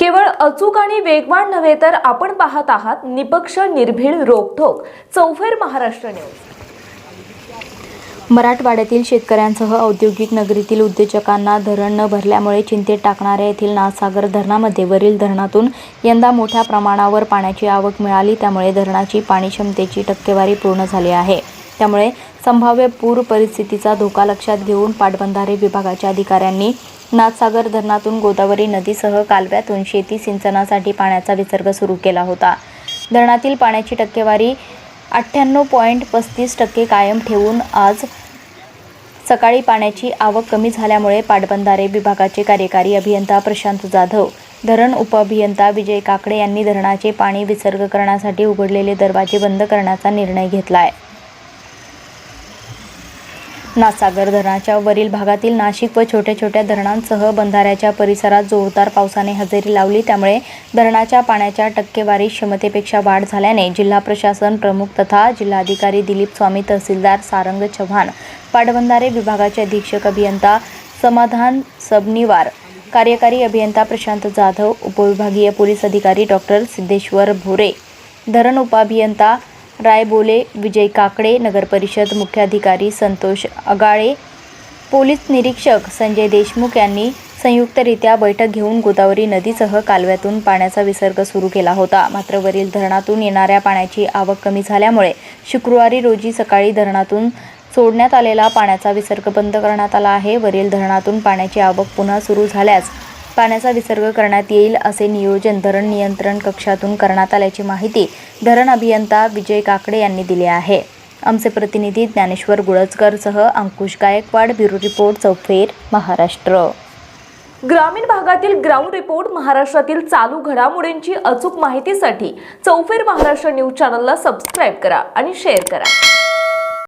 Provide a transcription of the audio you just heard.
केवळ अचूक आणि वेगवान नव्हे तर आपण पाहत आहात निपक्ष निर्भीड रोखोक चौफेर महाराष्ट्र न्यूज. मराठवाड्यातील शेतकऱ्यांसह औद्योगिक नगरीतील उद्योजकांना धरण न भरल्यामुळे चिंतेत टाकणाऱ्या येथील नाथसागर धरणामध्ये वरील धरणातून यंदा मोठ्या प्रमाणावर पाण्याची आवक मिळाली त्यामुळे धरणाची पाणी क्षमतेची टक्केवारी पूर्ण झाली आहे. त्यामुळे संभाव्य पूर परिस्थितीचा धोका लक्षात घेऊन पाटबंधारे विभागाच्या अधिकाऱ्यांनी नाथसागर धरणातून गोदावरी नदीसह कालव्यातून शेती सिंचनासाठी पाण्याचा विसर्ग सुरू केला होता. धरणातील पाण्याची टक्केवारी अठ्ठ्याण्णव पॉईंट पस्तीस टक्के कायम ठेवून आज सकाळी पाण्याची आवक कमी झाल्यामुळे पाटबंधारे विभागाचे कार्यकारी अभियंता प्रशांत जाधव धरण उपअभियंता विजय काकडे यांनी धरणाचे पाणी विसर्ग करण्यासाठी उघडलेले दरवाजे बंद करण्याचा निर्णय घेतला आहे नासागर धरणाच्या वरील भागातील नाशिक व छोट्या छोट्या धरणांसह बंधाऱ्याच्या परिसरात जोरदार पावसाने हजेरी लावली. त्यामुळे धरणाच्या पाण्याच्या टक्केवारी क्षमतेपेक्षा वाढ झाल्याने जिल्हा प्रशासन प्रमुख तथा जिल्हाधिकारी दिलीप स्वामी तहसीलदार सारंग चव्हाण पाटबंधारे विभागाचे अधीक्षक अभियंता समाधान सबनिवार कार्यकारी अभियंता प्रशांत जाधव उपविभागीय पोलीस अधिकारी डॉक्टर सिद्धेश्वर भोरे धरण उपाभियंता रायबोले विजय काकडे नगरपरिषद मुख्याधिकारी संतोष अगाळे पोलीस निरीक्षक संजय देशमुख यांनी संयुक्तरित्या बैठक घेऊन गोदावरी नदीसह कालव्यातून पाण्याचा विसर्ग सुरू केला होता. मात्र वरील धरणातून येणाऱ्या पाण्याची आवक कमी झाल्यामुळे शुक्रवारी रोजी सकाळी धरणातून सोडण्यात आलेला पाण्याचा विसर्ग बंद करण्यात आला आहे. वरील धरणातून पाण्याची आवक पुन्हा सुरू झाल्यास पाण्याचा विसर्ग करण्यात येईल असे नियोजन धरण नियंत्रण कक्षातून करण्यात आल्याची माहिती धरण अभियंता विजय काकडे यांनी दिली आहे. आमचे प्रतिनिधी ज्ञानेश्वर गुळजकरसह अंकुश गायकवाड ब्युरो रिपोर्ट चौफेर महाराष्ट्र. ग्रामीण भागातील ग्राउंड रिपोर्ट महाराष्ट्रातील चालू घडामोडींची अचूक माहितीसाठी चौफेर महाराष्ट्र न्यूज चॅनलला सबस्क्राईब करा आणि शेअर करा.